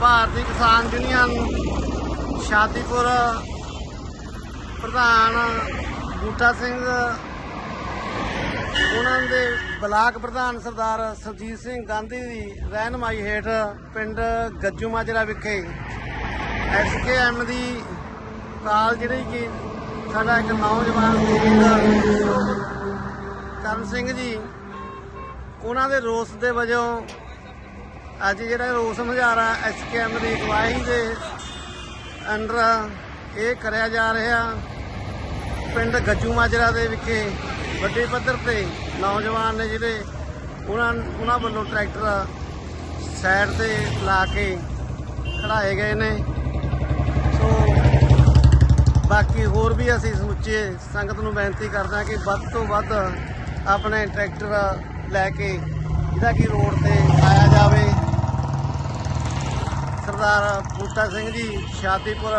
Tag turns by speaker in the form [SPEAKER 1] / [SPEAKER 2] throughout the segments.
[SPEAKER 1] ਭਾਰਤੀ ਕਿਸਾਨ ਯੂਨੀਅਨ ਸ਼ਾਦੀਪੁਰ ਪ੍ਰਧਾਨ ਬੂਟਾ ਸਿੰਘ, ਉਹਨਾਂ ਦੇ ਬਲਾਕ ਪ੍ਰਧਾਨ ਸਰਦਾਰ ਸੁਰਜੀਤ ਸਿੰਘ ਗਾਂਧੀ ਦੀ ਰਹਿਨਮਾਈ ਹੇਠ ਪਿੰਡ ਗੱਜੂ ਮਾਜਰਾ ਵਿਖੇ ਐਸਕੇਐਮ ਦੀ ਕਾਲ ਜਿਹੜੀ ਕਿ ਸਾਡਾ ਇੱਕ ਨੌਜਵਾਨ ਸ਼ਹੀਦ ਕਰਨ ਸਿੰਘ ਜੀ, ਉਹਨਾਂ ਦੇ ਰੋਸ ਦੇ ਵਜੋਂ ਅੱਜ ਜਿਹੜਾ ਰੋਸ ਮੁਜ਼ਾਹਰਾ ਐਸਕੇਐਮ ਦੀ ਅਗਵਾਈ ਦੇ ਅੰਡਰ ਇਹ ਕਰਿਆ ਜਾ ਰਿਹਾ ਪਿੰਡ ਗੱਜੂ ਮਾਜਰਾ ਦੇ ਵਿਖੇ। ਵੱਡੇ ਪੱਧਰ ਤੇ ਨੌਜਵਾਨ ਨੇ ਜਿਹੜੇ ਉਹਨਾਂ ਉਹਨਾਂ ਵੱਲੋਂ ਟਰੈਕਟਰ ਸਾਈਡ ਤੇ ਲਾ ਕੇ ਖੜਾਏ ਗਏ ਨੇ। ਸੋ ਬਾਕੀ ਹੋਰ ਵੀ ਅਸੀਂ ਸਮੁੱਚੇ ਸੰਗਤ ਨੂੰ ਬੇਨਤੀ ਕਰਦਾ ਕਿ ਵੱਧ ਤੋਂ ਵੱਧ ਆਪਣੇ ਟਰੈਕਟਰ ਲੈ ਕੇ ਜਿਹੜਾ ਕਿ ਰੋਡ ਤੇ ਆਇਆ ਜਾਵੇ। ਸਰਦਾਰ ਬੂਟਾ ਸਿੰਘ ਜੀ, ਸ਼ਾਦੀਪੁਰ,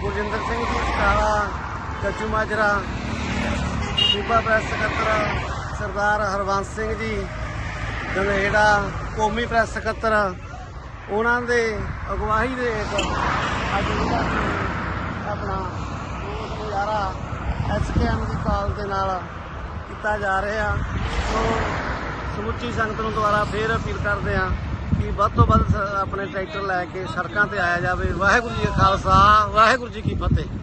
[SPEAKER 1] ਗੁਰਜਿੰਦਰ ਸਿੰਘ ਜੀ ਕਾਲਾ ਗੱਜੂ ਮਾਜਰਾ, ਸੂਬਾ ਪ੍ਰੈਸ ਸਕੱਤਰ, ਸਰਦਾਰ ਹਰਵੰਸ ਸਿੰਘ ਜੀ ਗੰਗੇੜਾ ਕੌਮੀ ਪ੍ਰੈਸ ਸਕੱਤਰ, ਉਹਨਾਂ ਦੇ ਅਗਵਾਹੀ ਦੇ ਹੇਠ ਅੱਜ ਜਿਹੜਾ ਕਿ ਆਪਣਾ ਰੋਸ ਮੁਜ਼ਾਹਰਾ ਐਸਕੇਐਮ ਦੀ ਕਾਲ ਦੇ ਨਾਲ ਕੀਤਾ ਜਾ ਰਿਹਾ। ਸੋ ਸਮੁੱਚੀ ਸੰਗਤ ਨੂੰ ਦੁਆਰਾ ਫੇਰ ਅਪੀਲ ਕਰਦੇ ਹਾਂ ਕਿ ਵੱਧ ਤੋਂ ਵੱਧ ਸ- ਆਪਣੇ ਟਰੈਕਟਰ ਲੈ ਕੇ ਸੜਕਾਂ ਤੇ ਆਇਆ ਜਾਵੇ। ਵਾਹਿਗੁਰੂ ਜੀ ਕਾ ਖਾਲਸਾ, ਵਾਹਿਗੁਰੂ ਜੀ ਕੀ ਫਤਿਹ।